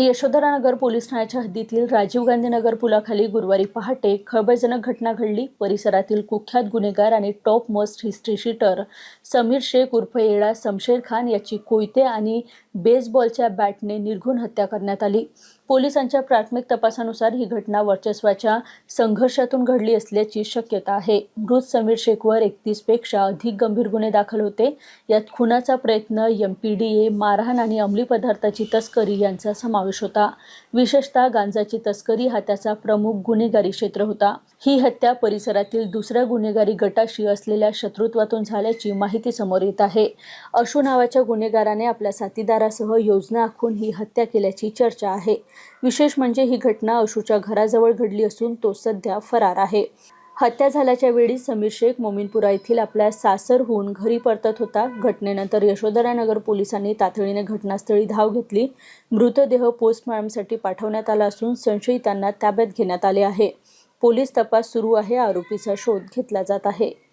Yashodhara Nagar police ठाण्याच्या हद्दीतील राजीव गांधी नगर पुलाखाली गुरुवारी पहाटे खळबळजनक घटना घडली. परिसरातील कुख्यात गुन्हेगार आणि top most history sheeter Samir Shaikh उर्फ येळा शमशेर खान याची कोयते आणि बेसबॉलच्या बॅटने निर्घुण हत्या करण्यात आली. पोलिसांच्या प्राथमिक तपासानुसार ही घटना वर्चस्वाच्या संघर्षातून घडली असल्याची शक्यता आहे. मृत समीर शेखवर एकतीसपेक्षा अधिक गंभीर गुन्हे दाखल होते. यात खुनाचा प्रयत्न एम पी डी ए मारहाण आणि अंमली पदार्थाची तस्करी यांचा समावेश समावेश होता. विशेषतः गांजाची तस्करी हा त्याचा प्रमुख गुन्हेगारी क्षेत्र होता. ही हत्या परिसरातील दुसऱ्या गुन्हेगारी गटाशी असलेल्या शत्रुत्वातून झाल्याची माहिती समोर येत आहे. अशू नावाच्या गुन्हेगाराने आपल्या साथीदारासह योजना आखून ही हत्या केल्याची चर्चा आहे. विशेष म्हणजे ही घटना अशूच्या घराजवळ घडली असून तो सध्या फरार आहे. हत्या झाल्याच्या वेळी समीर शेख मोमीनपुरा येथील आपल्या सासरहून घरी परतत होता. घटनेनंतर यशोधरानगर पोलिसांनी तातडीने घटनास्थळी धाव घेतली. मृतदेह पोस्टमॉर्टमसाठी पाठवण्यात आला असून संशयितांना ताब्यात घेण्यात आले आहे. पोलीस तपास सुरू आहे. आरोपीचा शोध घेतला जात आहे.